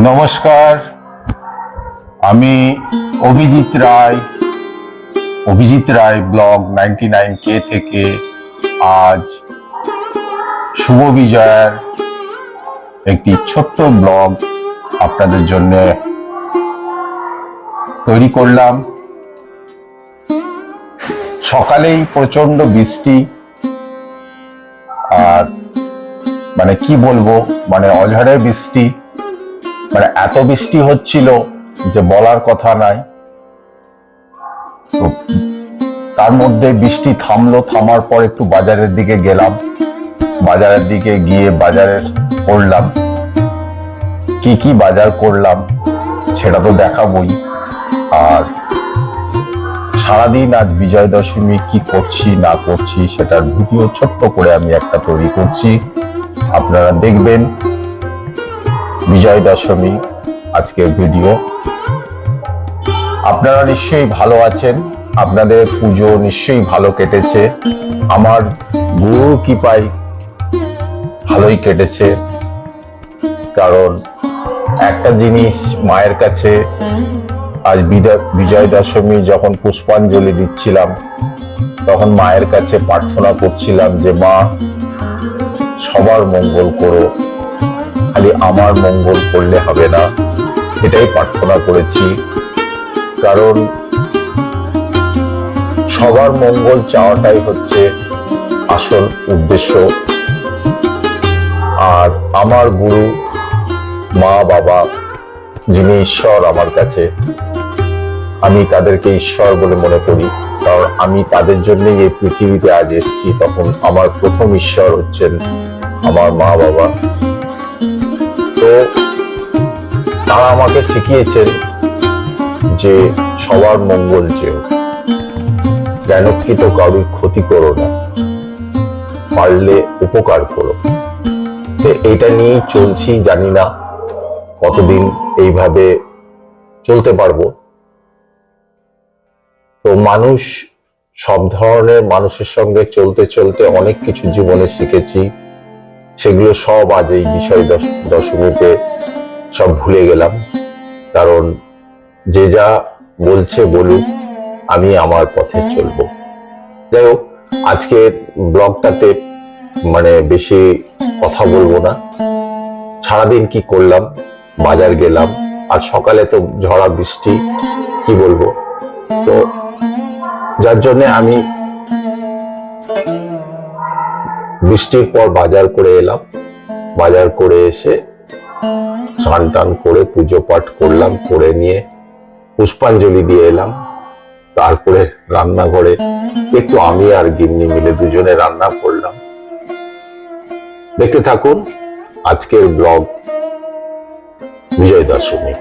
নমস্কার। আমি Abhijit Roy. Abhijit Roy blog ninety nine কে থেকে আজ শুভ বিজয়ার একটি ছোট্ট ব্লগ আপনাদের জন্য তৈরি করলাম। সকালেই প্রচণ্ড বৃষ্টি। আর মানে কি বলব? মানে অঝড়ের বৃষ্টি। মানে এত বৃষ্টি হচ্ছিল যে বলার কথা নাই। তার মধ্যে বৃষ্টি থামলো, থামার পর একটু বাজারের দিকে গেলাম। বাজারের দিকে গিয়ে বাজারে করলাম কি কি বাজার করলাম সেটা তো দেখাবই। আর সারাদিন আজ বিজয় দশমী কি করছি, না করছি সেটার ভিডিও ছোট্ট করে আমি একটা তৈরি করছি। আপনারা দেখবেন বিজয় দশমী আজকের ভিডিও। আপনারা নিশ্চয়ই ভালো আছেন, আপনাদের পুজো নিশ্চয়ই ভালো কেটেছে, আমার গুরুর কৃপায় ভালোই কেটেছে, কারণ একটা জিনিস মায়ের কাছে আজ বিজয় দশমী যখন পুষ্পাঞ্জলি দিচ্ছিলাম, তখন মায়ের কাছে প্রার্থনা করছিলাম যে, মা, সবার মঙ্গল করো। আমার মঙ্গল করলে হবে না। এটাই প্রার্থনা করেছি। কারণ সবার মঙ্গল চাওয়াটাই হচ্ছে আসল উদ্দেশ্য। আর আমার গুরু, মা, বাবা যিনি ঈশ্বর আমার কাছে, আমি তাদেরকে ঈশ্বর বলে মনে করি। কারণ আমি তাদের জন্যই এই পৃথিবীতে আজ এসেছি। তখন আমার প্রথম ঈশ্বর হচ্ছেন আমার মা বাবা তারা আমাকে শিখিয়েছেন যে সবার মঙ্গল চেয়েও। জ্ঞানকৃত কারুর ক্ষতি করো না, পারলে উপকার করো। এটা নিয়েই চলছি, জানি না কতদিন এইভাবে চলতে পারব। তো মানুষ সব ধরনের মানুষের সঙ্গে চলতে চলতে অনেক কিছু জীবনে শিখেছি। সেগুলো সব আজ এই বিষয় দশ- দশমীতে সব ভুলে গেলাম। কারণ যে যা বলছে বলুক, আমি আমার পথে চলবো। যাই হোক, আজকের ব্লগটাতে মানে বেশি কথা বলব না। সারাদিন কি করলাম, বাজার গেলাম, আর সকালে তো ঝড়া বৃষ্টি, কি বলব? তো যার জন্য আমি বৃষ্টির পর বাজার করে এলাম। বাজার করে এসে স্নান টান করে পুজো পাঠ করলাম, করে নিয়ে পুষ্পাঞ্জলি দিয়ে এলাম। তারপরে রান্নাঘরে একটু আমি আর গিন্নি মিলে দুজনে রান্না করলাম। দেখতে থাকুন, আজকের ব্লগ বিজয় দশমী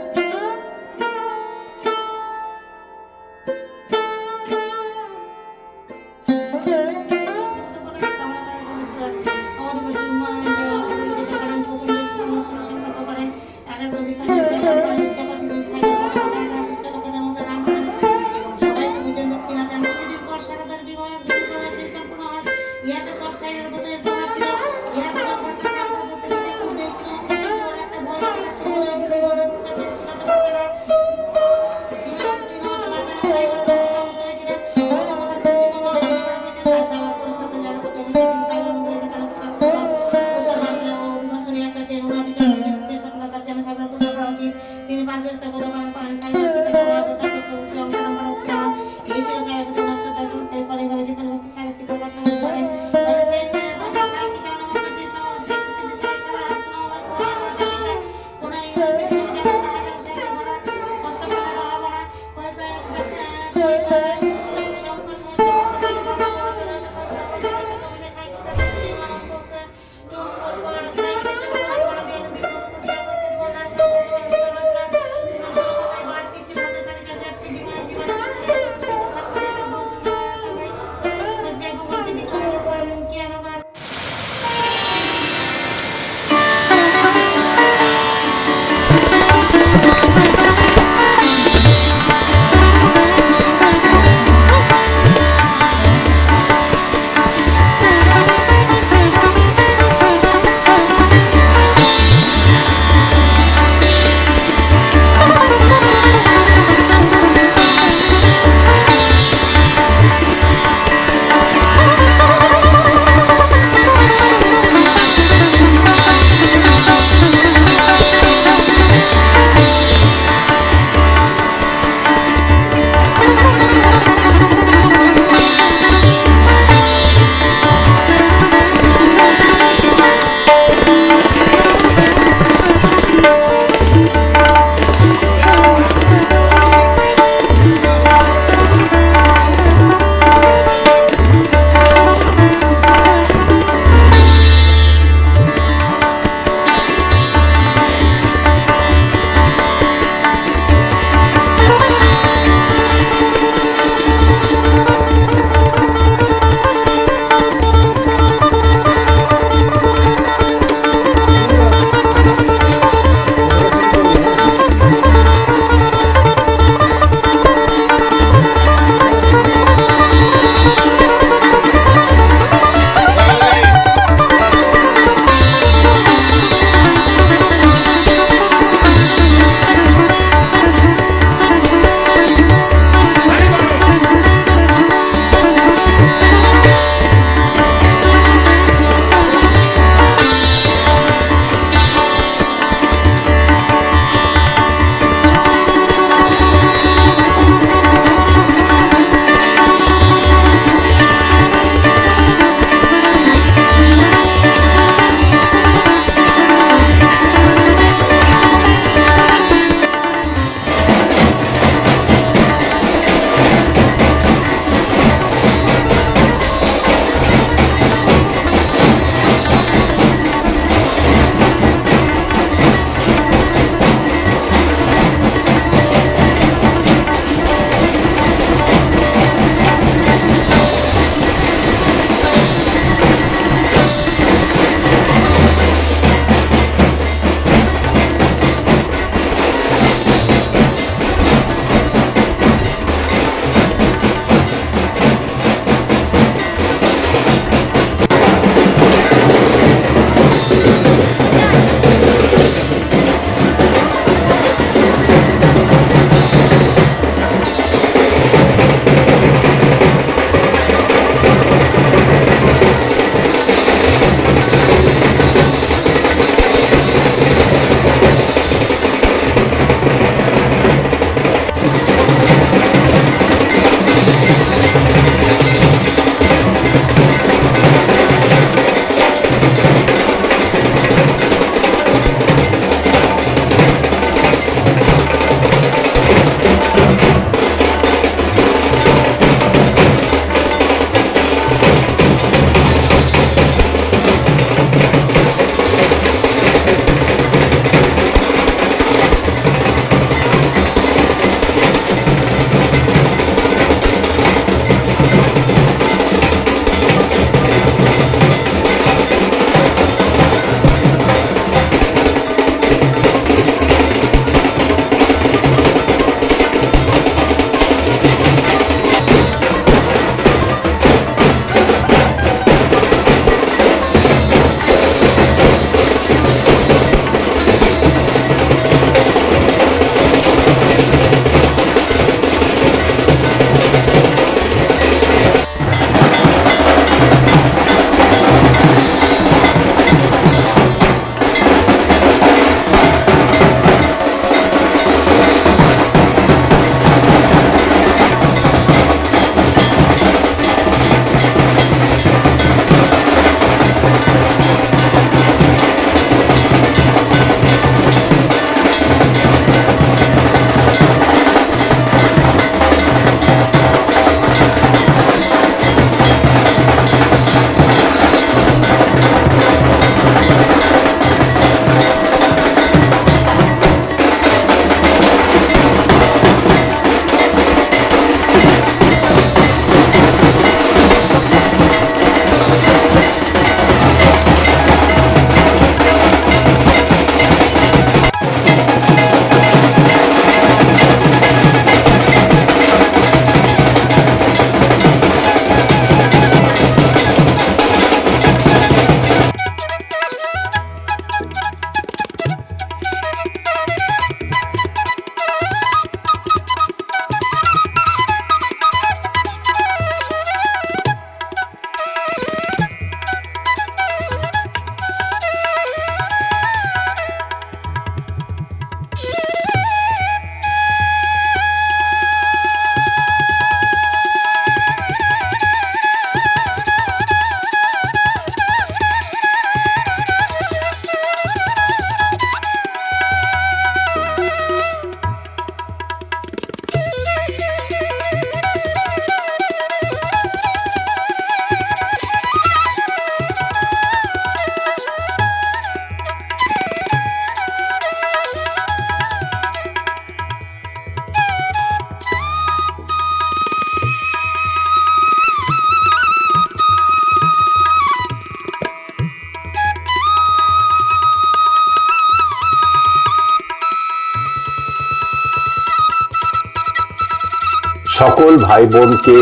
সকল ভাই বোনকে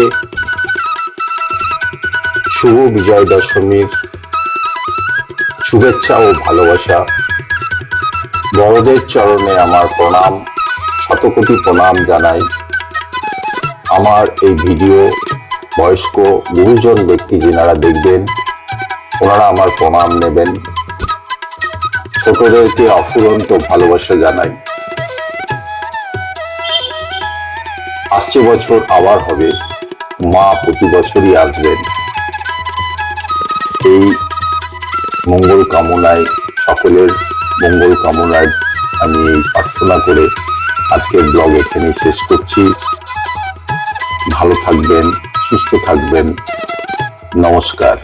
শুভ বিজয় দশমীর শুভেচ্ছা ও ভালোবাসা। বড়দের চরণে আমার প্রণাম, শতকোটি প্রণাম জানাই। আমার এই ভিডিও বয়স্ক গুরুজন ব্যক্তি যিনারা দেখবেন, ওনারা আমার প্রণাম নেবেন। ছোটদেরকে অফুরন্ত ভালোবাসা জানাই। আসছে বছর আবার হবে, মা প্রতি বছরই আসবেন। এই মঙ্গল কামনায়, সকলের মঙ্গল কামনায় আমি এই প্রার্থনা করে আজকের ব্লগ এখানে শেষ করছি। ভালো থাকবেন, সুস্থ থাকবেন। নমস্কার।